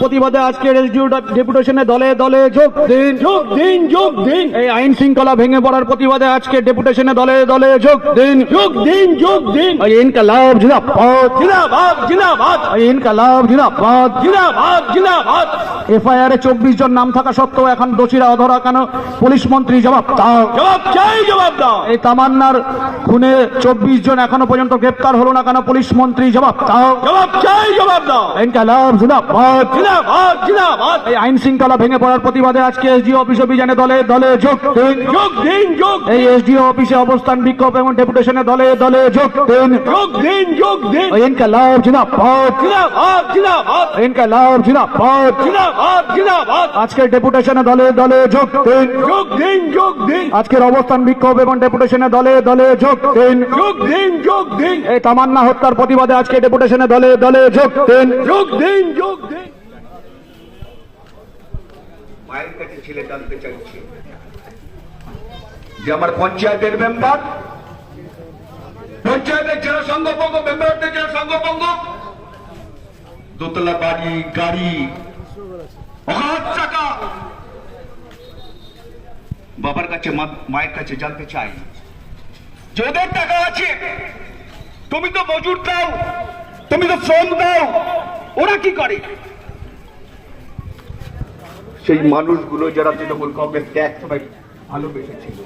প্রতিবাদে আজকের ডেপুটেশনে দলে দলে যোগ দিন। যোগ দিন যোগ দিন। এই আইন শৃঙ্খলা ভেঙে পড়ার প্রতিবাদে আজকে ডেপুটেশনে দলে দলে যোগ দিন। যোগ দিন যোগ দিন। ইনকালাব জিন্দাবাদ। জিন্দাবাদ জিন্দাবাদ। ইনকালাব জিন্দাবাদ। জিন্দাবাদ জিন্দাবাদ। এফআইআর এ চব্বিশ জন নাম থাকা সত্ত্বেও এখন দোষীরা অধরা কেন? পুলিশ মন্ত্রী জবাব দাও। জবাব চাই জবাব দাও। এই তামান্নার খুনে চব্বিশ জন এখনও পর্যন্ত গ্রেপ্তার হলো না কেন? পুলিশ মন্ত্রী জবাব দাও। জবাব চাই জবাব দাও। ইনকালাব জিন্দাবাদ। জিন্দাবাদ জিন্দাবাদ। এই আইন শৃঙ্খলা ভেঙে পড়ার প্রতিবাদে আজকে এসডিও অফিস অভিযানে দলে দলে যোগ দিন। যোগ দিন যোগ এই এসডিও অফিসে অবস্থান বিক্ষোভ এবং ডেপুটেশনে দলে দলে যোগ দিন। যোগ দিন যোগ দিন। ইনকালাব জিন্দাবাদ। জিন্দাবাদ জিন্দাবাদ। ইনকালাব জিন্দাবাদ। জিন্দাবাদ। আজকের ডেপুটেশনে দলে দলে যোগ দিন। যোগ দিন যোগ দিন। আজকের অবস্থান বিক্ষোভ এবং ডেপুটেশনে দলে দলে যোগ দিন। যোগ দিন যোগ দিন। এই তামান্না হত্যার প্রতিবাদে আজকে ডেপুটেশনে দলে দলে যোগ দিন। যোগ দিন যোগ দিন। মায়ের কাছে ছেলে জানতে চাইছে। যে আমার পঞ্চায়েতের মেম্বার পঞ্চায়েতের মেম্বারদের দোতলা বাড়ি গাড়ি বাবার কাছে মায়ের কাছে জানতে চাই। যে টাকা আছে, তুমি তো মজুর দাও, তুমি তো শ্রম দাও, ওরা কি করে? সেই মানুষগুলো যারা তৃণমূল কংগ্রেসকে এক সময় ভালোবেসেছিল।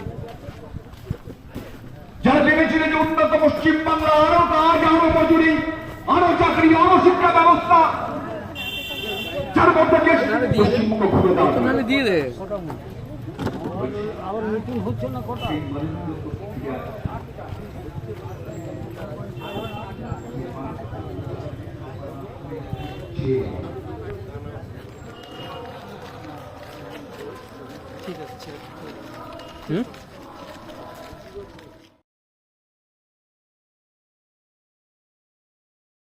যারা ভেবেছিল যে উন্নত পশ্চিম বাংলা আরও কাজ, আরও মজুরি, আরও চাকরি, আরও শিক্ষা ব্যবস্থা যার মধ্যে দেশ পশ্চিমবঙ্গ ঘুরে দাঁড়াবে। দিয়ে দে। ঠিক আছে হুম?